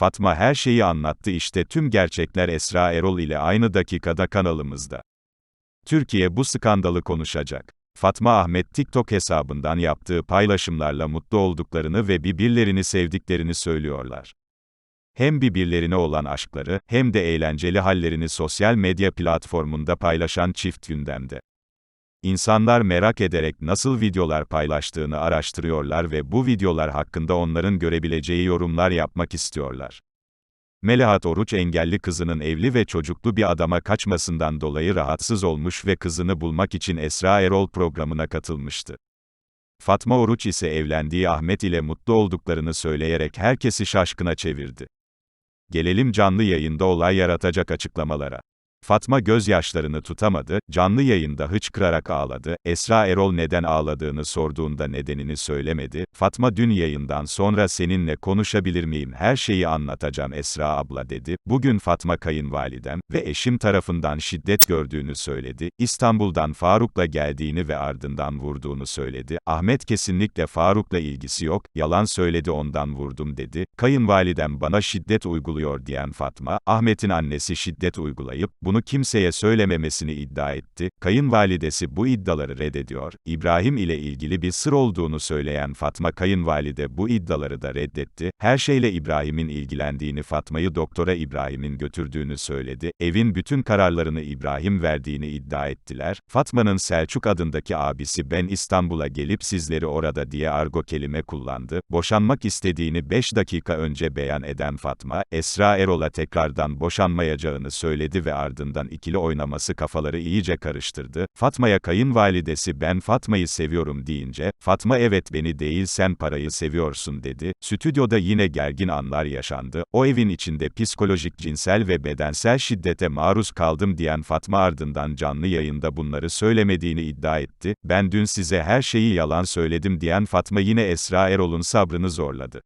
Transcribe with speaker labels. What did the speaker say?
Speaker 1: Fatma her şeyi anlattı işte tüm gerçekler Esra Erol ile aynı dakikada kanalımızda. Türkiye bu skandalı konuşacak. Fatma Ahmet TikTok hesabından yaptığı paylaşımlarla mutlu olduklarını ve birbirlerini sevdiklerini söylüyorlar. Hem birbirlerine olan aşkları, hem de eğlenceli hallerini sosyal medya platformunda paylaşan çift gündemde. İnsanlar merak ederek nasıl videolar paylaştığını araştırıyorlar ve bu videolar hakkında onların görebileceği yorumlar yapmak istiyorlar. Melahat Oruç engelli kızının evli ve çocuklu bir adama kaçmasından dolayı rahatsız olmuş ve kızını bulmak için Esra Erol programına katılmıştı. Fatma Oruç ise evlendiği Ahmet ile mutlu olduklarını söyleyerek herkesi şaşkına çevirdi. Gelelim canlı yayında olay yaratacak açıklamalara. Fatma gözyaşlarını tutamadı, canlı yayında hıçkırarak ağladı, Esra Erol neden ağladığını sorduğunda nedenini söylemedi, Fatma dün yayından sonra seninle konuşabilir miyim? Her şeyi anlatacağım Esra abla dedi, bugün Fatma kayınvalidem ve eşim tarafından şiddet gördüğünü söyledi, İstanbul'dan Faruk'la geldiğini ve ardından vurduğunu söyledi, Ahmet kesinlikle Faruk'la ilgisi yok, yalan söyledi ondan vurdum dedi, kayınvalidem bana şiddet uyguluyor diyen Fatma, Ahmet'in annesi şiddet uygulayıp, bunu kimseye söylememesini iddia etti. Kayınvalidesi bu iddiaları reddediyor. İbrahim ile ilgili bir sır olduğunu söyleyen Fatma kayınvalide bu iddiaları da reddetti. Her şeyle İbrahim'in ilgilendiğini Fatma'yı doktora İbrahim'in götürdüğünü söyledi. Evin bütün kararlarını İbrahim verdiğini iddia ettiler. Fatma'nın Selçuk adındaki abisi ben İstanbul'a gelip sizleri orada diye argo kelime kullandı. Boşanmak istediğini 5 dakika önce beyan eden Fatma, Esra Erol'a tekrardan boşanmayacağını söyledi ve ardından ardından ikili oynaması kafaları iyice karıştırdı. Fatma'ya kayınvalidesi ben Fatma'yı seviyorum deyince, Fatma evet beni değil sen parayı seviyorsun dedi. Stüdyoda yine gergin anlar yaşandı. O evin içinde psikolojik, cinsel ve bedensel şiddete maruz kaldım diyen Fatma ardından canlı yayında bunları söylemediğini iddia etti. Ben dün size her şeyi yalan söyledim diyen Fatma yine Esra Erol'un sabrını zorladı.